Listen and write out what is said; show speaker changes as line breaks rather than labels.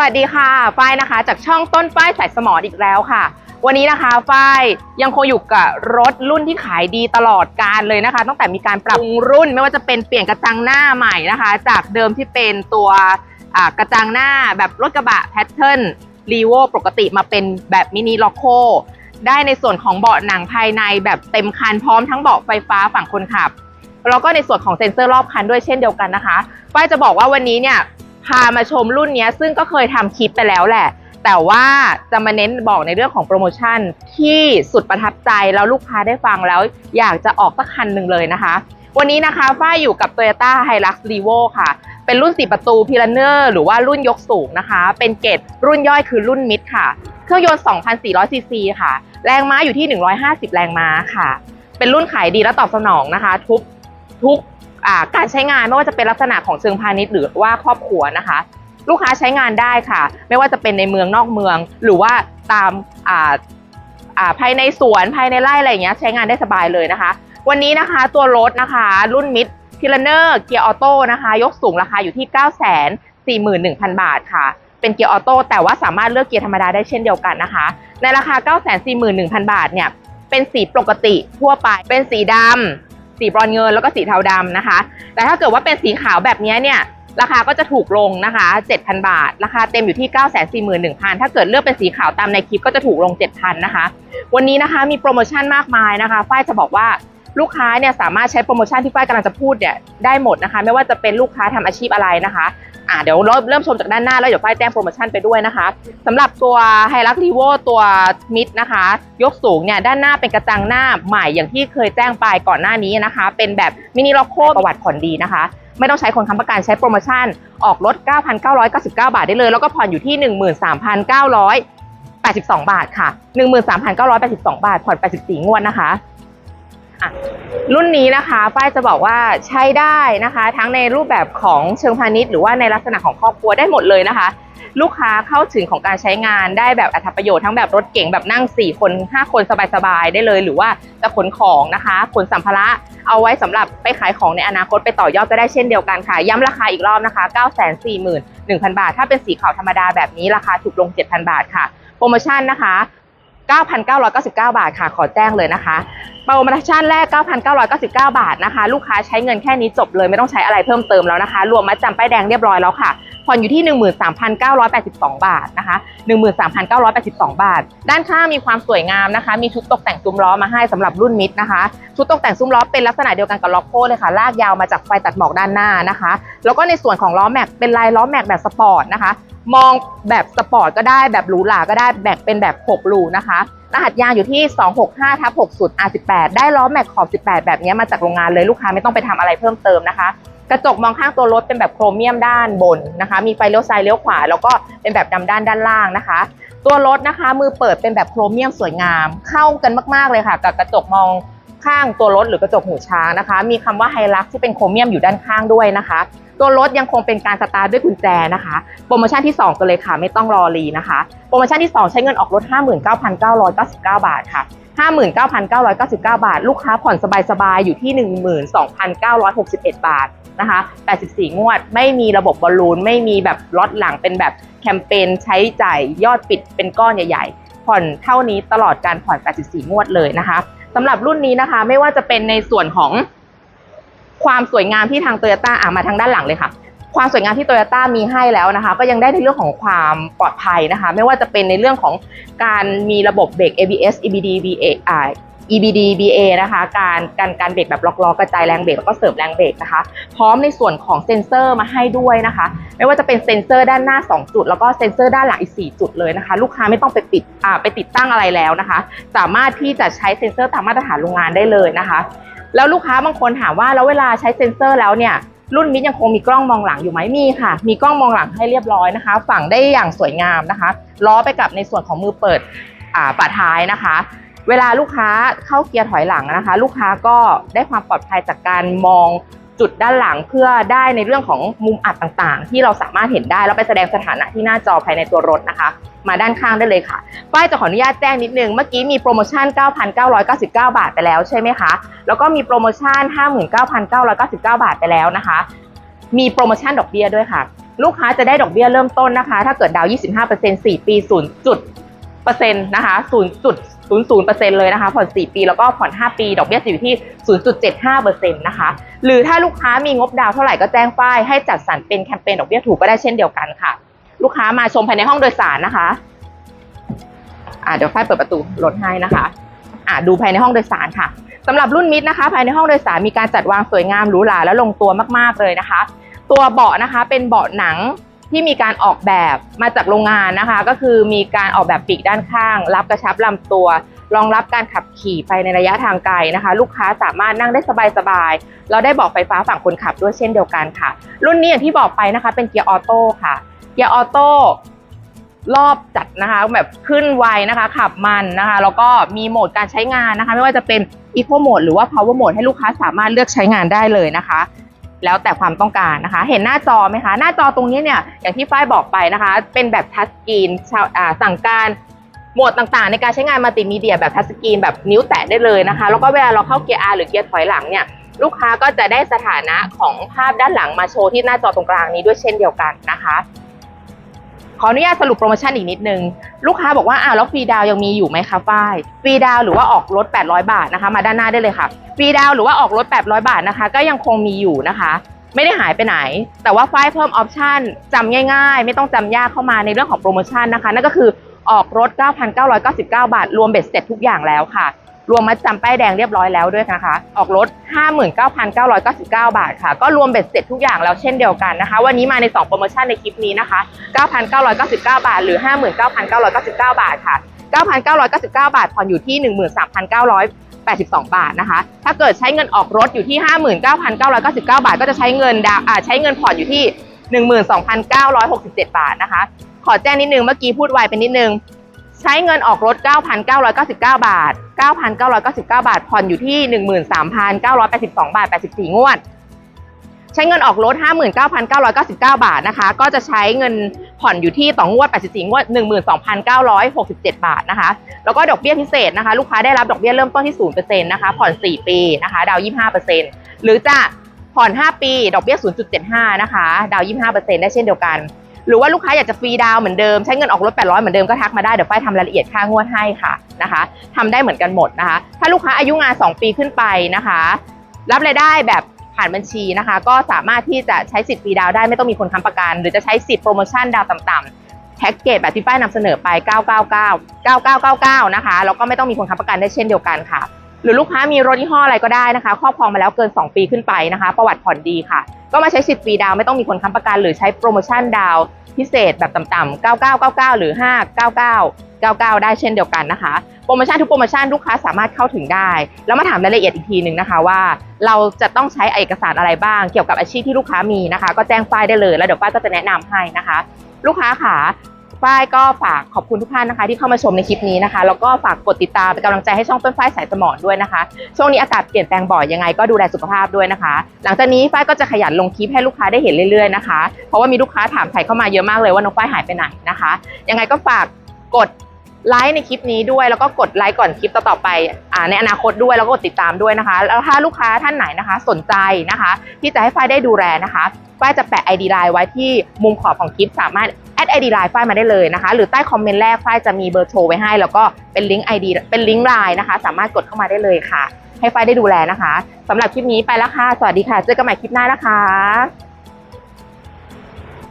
วัสดีค่ะ ฝ้ายนะคะ จากช่องต้นฝ้ายสายสมออีกแล้วค่ะ วันนี้นะคะฝ้ายยังคงอยู่กับรถรุ่นที่ขายดีตลอดการเลยนะคะ ตั้งแต่มีการปรับปรุงรุ่นไม่ว่าจะเป็นเปลี่ยนกระจังหน้าใหม่นะคะ จากเดิมที่เป็นตัวกระจังหน้าแบบรถกระบะแพทเทิร์นรีโวปกติมาเป็นแบบมินิล็อกโคได้ในส่วนของเบาะหนังภายในแบบเต็มคันพร้อมทั้งเบาะไฟฟ้าฝั่งคนขับแล้วก็ในส่วนของเซ็นเซอร์รอบคันด้วยเช่นเดียวกันนะคะฝ้ายจะบอกว่าวันนี้เนี่ย พามาชมรุ่นนี้ซึ่งก็เคยทำคลิปไปแล้วแหละ แต่ว่าจะมาเน้นบอกในเรื่องของโปรโมชั่นที่สุดประทับใจแล้วลูกค้าได้ฟังแล้ว อยากจะออกสักคันหนึ่งเลยนะคะ วันนี้นะคะฝ้ายอยู่กับ Toyota Hilux Revo ค่ะ เป็นรุ่น4ประตูพิลเนอร์หรือว่ารุ่นยกสูงนะคะ เป็นเกรดรุ่นย่อยคือรุ่นมิดค่ะ เครื่องยนต์ 2,400 ซีซีค่ะ แรงม้าอยู่ที่ 150 แรงม้าค่ะ เป็นรุ่นขายดีและตอบสนองนะคะ ทุกทุก การใช้งานไม่ว่าจะเป็นลักษณะของเชิงพาณิชย์หรือว่าครอบครัวนะคะ ลูกค้าใช้งานได้ค่ะ ไม่ว่าจะเป็นในเมืองนอกเมือง หรือว่าตามาาภายในสวนภายในไร่อะไรอย่างเงี้ยใช้งานได้สบายเลยนะคะ วันนี้นะคะตัวรถนะคะ รุ่นมิดพิลเนอร์เกียร์ออโต้นะคะ ยกสูงราคาอยู่ที่ 9 4 1 0 0 0 บาทค่ะ เป็นเกียร์ออโต้แต่ว่าสามารถเลือกเกียร์ธรรมดาได้เช่นเดียวกันนะคะ ในราคา 9 4 1 0 0 0 บาทเนี่ยเป็นสีปกติทั่วไปเป็นสีดำ สีบรอนเงินแล้วก็สีเทาดำนะคะ แต่ถ้าเกิดว่าเป็นสีขาวแบบนี้เนี่ยราคาก็จะถูกลงนะคะ 7,000 บาท ราคาเต็มอยู่ที่ 941,000 ถ้าเกิดเลือกเป็นสีขาวตามในคลิปก็จะถูกลง 7,000 นะคะ วันนี้นะคะมีโปรโมชั่นมากมายนะคะ ฝ้ายจะบอกว่าลูกค้าเนี่ยสามารถใช้โปรโมชั่นที่ฝ้ายกำลังจะพูดเนี่ยได้หมดนะคะ ไม่ว่าจะเป็นลูกค้าทำอาชีพอะไรนะคะ อ่าเดี๋ยวเริ่มเริ่มชมจากด้านหน้าแล้วเดี๋ยวฝ้ายแจ้งโปรโมชั่นไปด้วยนะคะสำหรับตัวไฮรักรีโวตัวมิดนะคะ ยกสูงเนี่ยด้านหน้าเป็นกระจังหน้าใหม่อย่างที่เคยแจ้งไปก่อนหน้านี้นะคะ เป็นแบบมินิล็อกโคประวัติผ่อนดีนะคะ ไม่ต้องใช้คนค้ำประกันใช้โปรโมชั่นออกรถ 9,999 บาทได้เลย แล้วก็ผ่อนอยู่ที่ 13,982 บาทค่ะ 13,982 บาท ผ่อน 84 งวดนะคะ อะรุ่นนี้นะคะฝ้ายจะบอกว่าใช้ได้นะคะ ทั้งในรูปแบบของเชิงพาณิชย์หรือว่าในลักษณะของครอบครัวได้หมดเลยนะคะ ลูกค้าเข้าถึงของการใช้งานได้แบบอัตประโยชน์ทั้งแบบรถเก๋งแบบนั่ง 4 คน 5 คนสบายๆได้เลย หรือว่าจะขนของนะคะขนสัมภาระเอาไว้สำหรับไปขายของในอนาคตไปต่อยอดก็ได้เช่นเดียวกันค่ะ ย้ำราคาอีกรอบนะคะ 941,000 บาท ถ้าเป็นสีขาวธรรมดาแบบนี้ราคาถูกลง 7,000 บาทค่ะโปรโมชั่นนะคะ 9,999 บาทค่ะ ขอแจ้งเลยนะคะโปรโมชั่นแรก 9,999 บาทนะคะ ลูกค้าใช้เงินแค่นี้จบเลยไม่ต้องใช้อะไรเพิ่มเติมแล้วนะคะ รวมมัดจำป้ายแดงเรียบร้อยแล้วค่ะ ผ่อนอยู่ที่ 13,982 บาทนะคะ 13,982 บาท ด้านข้างมีความสวยงามนะคะ มีชุดตกแต่งซุ้มล้อมาให้สำหรับรุ่นมิดนะคะ ชุดตกแต่งซุ้มล้อเป็นลักษณะเดียวกันกับล็อกโคเลยค่ะลากยาวมาจากไฟตัดหมอกด้านหน้านะคะ แล้วก็ในส่วนของล้อแม็กเป็นลายล้อแม็กแบบสปอร์ตนะคะ มองแบบสปอร์ตก็ได้แบบหรูหราก็ได้แบ่งเป็นแบบ6รูนะคะรหัสยางอยู่ที่ 265ทับ60 R18 ได้ล้อแม็กขอบ 18 แบบนี้มาจากโรงงานเลยลูกค้าไม่ต้องไปทำอะไรเพิ่มเติมนะคะ กระจกมองข้างตัวรถเป็นแบบโครเมียมด้านบนนะคะ มีไฟเลี้ยวซ้ายเลี้ยวขวา แล้วก็เป็นแบบดำด้านด้านล่างนะคะ ตัวรถนะคะ มือเปิดเป็นแบบโครเมียมสวยงาม เข้ากันมากๆเลยค่ะ กับกระจกมองข้างตัวรถหรือกระจกหูช้างนะคะ มีคำว่าไฮลักที่เป็นโครเมียมอยู่ด้านข้างด้วยนะคะ ตัวรถยังคงเป็นการสตาร์ทด้วยกุญแจนะคะ โปรโมชั่นที่ 2 กันเลยค่ะ ไม่ต้องรอรีนะคะ โปรโมชั่นที่ 2 ใช้เงินออกรถ 59,999 บาทค่ะ59,999 บาท ลูกค้าผ่อนสบายๆ อยู่ที่ 12,961 บาท นะคะ 84 งวด ไม่มีระบบบอลลูน ไม่มีแบบล็อตหลังเป็นแบบแคมเปญใช้จ่ายยอดปิดเป็นก้อนใหญ่ ๆ ผ่อนเท่านี้ตลอดการผ่อน 84 งวดเลยนะคะสำหรับรุ่นนี้นะคะไม่ว่าจะเป็นในส่วนของความสวยงามที่ทางโตโยต้าอะมาทางด้านหลังเลยค่ะความสวยงามที่โตโยต้ามีให้แล้วนะคะ ก็ยังได้ในเรื่องของความปลอดภัยนะคะ ไม่ว่าจะเป็นในเรื่องของการมีระบบเบรก ABS,EBD,BAI EBD BA นะคะ การการการเบรกแบบล็อกล้อกระจายแรงเบรกแล้วก็เสริมแรงเบรกนะคะ พร้อมในส่วนของเซ็นเซอร์มาให้ด้วยนะคะ ไม่ว่าจะเป็นเซ็นเซอร์ด้านหน้า 2 จุด แล้วก็เซ็นเซอร์ด้านหลังอีก 4 จุดเลยนะคะ ลูกค้าไม่ต้องไปปิดอ่าไปติดตั้งอะไรแล้วนะคะ สามารถที่จะใช้เซ็นเซอร์ตามมาตรฐานโรงงานได้เลยนะคะ แล้วลูกค้าบางคนถามว่าแล้วเวลาใช้เซ็นเซอร์แล้วเนี่ยรุ่นมิดยังคงมีกล้องมองหลังอยู่ไหมมีค่ะ มีกล้องมองหลังให้เรียบร้อยนะคะ ฝังได้อย่างสวยงามนะคะ ล้อไปกับในส่วนของมือเปิดอ่าฝาท้ายนะคะ เวลาลูกค้าเข้าเกียร์ถอยหลังนะคะ ลูกค้าก็ได้ความปลอดภัยจากการมองจุดด้านหลังเพื่อได้ในเรื่องของมุมอัดต่างๆ ที่เราสามารถเห็นได้แล้วไปแสดงสถานะที่หน้าจอภายในตัวรถนะคะ มาด้านข้างได้เลยค่ะป้ายจะขออนุญาตแจ้งนิดนึง เมื่อกี้มีโปรโมชั่น 9,999 บาทไปแล้วใช่ไหมคะ แล้วก็มีโปรโมชั่น 59,999 บาทไปแล้วนะคะ มีโปรโมชั่นดอกเบี้ยด้วยค่ะ ลูกค้าจะได้ดอกเบี้ยเริ่มต้นนะคะ ถ้าเกิดดาว 25% 4 ปี 0จุดเปอร์เซ็นต์นะคะ0จุด00เปอร์เซ็นต์เลยนะคะผ่อน 4 ปีแล้วก็ผ่อน 5 ปี ดอกเบี้ยจะอยู่ที่ 0.75เปอร์เซ็นต์นะคะ หรือถ้าลูกค้ามีงบดาวเท่าไหร่ก็แจ้งฝ้ายให้จัดสรรเป็นแคมเปญดอกเบี้ยถูกก็ได้เช่นเดียวกันค่ะ ลูกค้ามาชมภายในห้องโดยสารนะคะอ่าเดี๋ยวฝ้ายเปิดประตูรถให้นะคะอ่าดูภายในห้องโดยสารค่ะสำหรับรุ่นมิดนะคะ ภายในห้องโดยสารมีการจัดวางสวยงามหรูหราและลงตัวมากๆเลยนะคะ ตัวเบาะนะคะเป็นเบาะหนัง ที่มีการออกแบบมาจากโรงงานนะคะ ก็คือมีการออกแบบปีกด้านข้าง รับกระชับลำตัว รองรับการขับขี่ไปในระยะทางไกลนะคะ ลูกค้าสามารถนั่งได้สบายๆเราได้บอกไฟฟ้าฝั่งคนขับด้วยเช่นเดียวกันค่ะ รุ่นนี้อย่างที่บอกไปนะคะ เป็นเกียร์ออโต้ค่ะ เกียร์ออโต้รอบจัดนะคะแบบขึ้นไวนะคะ ขับมันนะคะ แล้วก็มีโหมดการใช้งานนะคะ ไม่ว่าจะเป็น Eco Mode หรือว่า Power Mode ให้ลูกค้าสามารถเลือกใช้งานได้เลยนะคะ แล้วแต่ความต้องการนะคะ เห็นหน้าจอไหมคะ หน้าจอตรงนี้เนี่ยอย่างที่ฝ้ายบอกไปนะคะ เป็นแบบทัชสกรีนสั่งการโหมดต่างๆ ในการใช้งานมัลติมีเดียแบบทัชสกรีนแบบนิ้วแตะได้เลยนะคะ แล้วก็เวลาเราเข้าเกียร์ R หรือเกียร์ถอยหลังเนี่ยลูกค้าก็จะได้สถานะของภาพด้านหลังมาโชว์ที่หน้าจอตรงกลางนี้ด้วยเช่นเดียวกันนะคะ ขออนุญาตสรุปโปรโมชั่นอีกนิดนึง ลูกค้าบอกว่าอ้าวแล้วฟรีดาวยังมีอยู่ไหมคะฝ้ายฟรีดาวหรือว่าออกรถ 800 บาทนะคะ มาด้านหน้าได้เลยค่ะฟรีดาวหรือว่าออกรถ 800 บาทนะคะ ก็ยังคงมีอยู่นะคะ ไม่ได้หายไปไหน แต่ว่าฝ้ายเพิ่มออปชันจำง่าย ๆ ไม่ต้องจำยากเข้ามาในเรื่องของโปรโมชั่นนะคะนั่นก็คือออกรถ 9,999 บาท รวมเบ็ดเสร็จทุกอย่างแล้วค่ะ รวมมัดจำป้ายแดงเรียบร้อยแล้วด้วยนะคะ ออกรถ 59,999 บาทค่ะ ก็รวมเบ็ดเสร็จทุกอย่างแล้วเช่นเดียวกันนะคะ วันนี้มาใน 2 โปรโมชั่นในคลิปนี้นะคะ 9,999 บาท หรือ 59,999 บาทค่ะ 9,999 บาทผ่อนอยู่ที่ 13,900 82 บาทนะคะ ถ้าเกิดใช้เงินออกรถอยู่ที่ 59,999 บาท ก็จะใช้เงินดาวใช้เงินผ่อนอยู่ที่ 12,967 บาทนะคะ ขอแจ้งนิดนึงเมื่อกี้พูดไวไปนิดนึง ใช้เงินออกรถ 9,999 บาท 9,999 บาท ผ่อนอยู่ที่ 13,982 บาท 84 งวด ใช้เงินออกรถ 59,999 บาทนะคะ ก็จะใช้เงินผ่อนอยู่ที่ต่องวด 84 งวด 12,967 บาทนะคะ แล้วก็ดอกเบี้ยพิเศษนะคะ ลูกค้าได้รับดอกเบี้ยเริ่มต้นที่ 0%นะคะ ผ่อน 4 ปีนะคะ ดาว 25%หรือจะผ่อน 5 ปี ดอกเบี้ย 0.75 นะคะ ดาว 25%ได้เช่นเดียวกัน หรือว่าลูกค้าอยากจะฟรีดาวเหมือนเดิมใช้เงินออกรถ 800 เหมือนเดิมก็ทักมาได้เดี๋ยวฝ้ายทำรายละเอียดค่างวดให้ค่ะนะคะทำได้เหมือนกันหมดนะคะ ถ้าลูกค้าอายุงาน 2 ปีขึ้นไปนะคะ รับรายได้แบบผ่านบัญชีนะคะ ก็สามารถที่จะใช้สิทธิ์ฟรีดาวได้ไม่ต้องมีคนค้ำประกัน หรือจะใช้สิทธิ์โปรโมชั่นดาวต่ำๆแพ็กเกจแบบที่ฝ้ายนำเสนอไป 999 9999 นะคะ แล้วก็ไม่ต้องมีคนค้ำประกันได้เช่นเดียวกันค่ะ หรือลูกค้ามีรถยี่ห้ออะไรก็ได้นะคะครอบครองมาแล้วเกิน 2 ปีขึ้นไปนะคะ ประวัติผ่อนดีค่ะ ก็มาใช้สิทธิ์ฟรีดาวไม่ต้องมีคนค้ำประกันหรือใช้โปรโมชั่นดาวพิเศษแบบต่ำๆ9999 หรือ 599 99 ได้เช่นเดียวกันนะคะ โปรโมชั่นทุกโปรโมชั่นลูกค้าสามารถเข้าถึงได้ แล้วมาถามรายละเอียดอีกทีหนึ่งนะคะว่า เราจะต้องใช้เอกสารอะไรบ้าง เกี่ยวกับอาชีพที่ลูกค้ามีนะคะ ก็แจ้งฝ้ายได้เลยแล้วเดี๋ยวฝ้ายก็จะแนะนำให้นะคะ ลูกค้าค่ะ ฝ้ายก็ฝากขอบคุณทุกท่านนะคะ ที่เข้ามาชมในคลิปนี้นะคะ แล้วก็ฝากกดติดตามเป็นกำลังใจให้ช่องต้นฝ้ายสายสมอนด้วยนะคะ ช่วงนี้อากาศเปลี่ยนแปลงบ่อยยังไงก็ดูแลสุขภาพด้วยนะคะ หลังจากนี้ฝ้ายก็จะขยันลงคลิปให้ลูกค้าได้เห็นเรื่อยๆนะคะ เพราะว่ามีลูกค้าถามถ่เข้ามาเยอะมากเลยว่าน้องฝ้ายหายไปไหนนะคะ ยังไงก็ฝากกดไลค์ในคลิปนี้ด้วยแล้วก็กดไลค์ก่อนคลิปต่อๆไปอ่าในอนาคตด้วยแล้วก็กดติดตามด้วยนะคะ แล้วถ้าลูกค้าท่านไหนนะคะ สนใจนะคะ ที่จะให้ฝ้ายได้ดูแลนะคะ ฝ้ายจะแปะ ID ไลน์ไว้ที่มุมขอบของคลิปสามารถแอด ID ไลน์ฝ้ายมาได้เลยนะคะ หรือใต้คอมเมนต์แรกฝ้ายจะมีเบอร์โทรไว้ให้ แล้วก็เป็นลิงก์ ID เป็นลิงก์ไลน์นะคะ สามารถกดเข้ามาได้เลยค่ะ ให้ฝ้ายได้ดูแลนะคะสำหรับคลิปนี้ไปแล้วค่ะ สวัสดีค่ะ เจอกันใหม่คลิปหน้านะคะ